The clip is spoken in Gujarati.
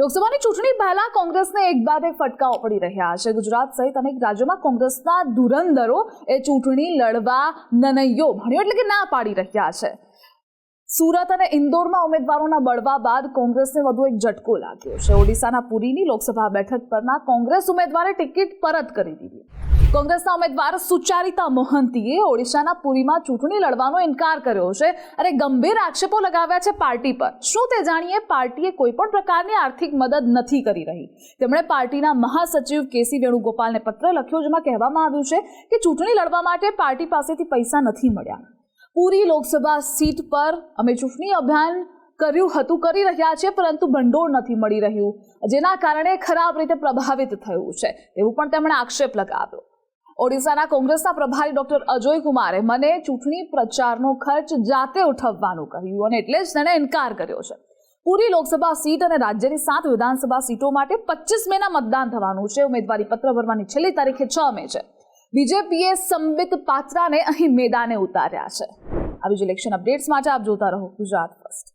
લોકસભાની ચૂંટણી પહેલા કોંગ્રેસને એક બાદ એક ફટકાઓ પડી રહ્યા છે. ગુજરાત સહિત અનેક રાજ્યોમાં કોંગ્રેસના ધુરંધરો એ ચૂંટણી લડવા નનૈયો ભણ્યો એટલે કે ના પાડી રહ્યા છે. સુરત અને ઇન્દોરમાં ઉમેદવારોના બળવા બાદ કોંગ્રેસને વધુ એક ઝટકો લાગ્યો છે. ઓડિશાના પુરીની લોકસભા બેઠક પરના કોંગ્રેસ ઉમેદવારે ટિકિટ પરત કરી દીધી. કોંગ્રેસના ઉમેદવાર સુચારિતા મોહંતીએ ઓડિશાના પુરીમાં ચૂંટણી લડવાનો ઇનકાર કર્યો છે અને ગંભીર આક્ષેપો લગાવ્યા છે પાર્ટી પર. શું તે જાણીએ? પાર્ટીએ કોઈ પણ પ્રકારની આર્થિક મદદ નથી કરી રહી. તેમણે પાર્ટીના મહાસચિવ કેસી વેણુગોપાલને પત્ર લખ્યો જેમાં કહેવામાં આવ્યું છે કે ચૂંટણી લડવા માટે પાર્ટી પાસેથી પૈસા નથી મળ્યા. પૂરી લોકસભા સીટ પર અમે ચૂંટણી અભિયાન કર્યું હતું, કરી રહ્યા છે પરંતુ ભંડોળ નથી મળી રહ્યું, જેના કારણે ખરાબ રીતે પ્રભાવિત થયું છે, એવું પણ તેમણે આક્ષેપ લગાવ્યો. ઓડિશાના કોંગ્રેસના પ્રભારી ડોક્ટર અજય કુમારે મને ચૂંટણી પ્રચારનો ખર્ચ જાતે ઉઠાવવાનું કહ્યું અને એટલે જ તેણે ઇનકાર કર્યો છે. પૂરી લોકસભા સીટ અને રાજ્યની સાત વિધાનસભા સીટો માટે પચીસ મેના મતદાન થવાનું છે. ઉમેદવારી પત્ર ભરવાની છેલ્લી તારીખે છ મે છે. બીજેપીએ સંબિત પાત્રાને અહીં મેદાને ઉતાર્યા છે. આવી જ ઇલેક્શન અપડેટ્સ માટે આપ જોતા રહો ગુજરાત ફર્સ્ટ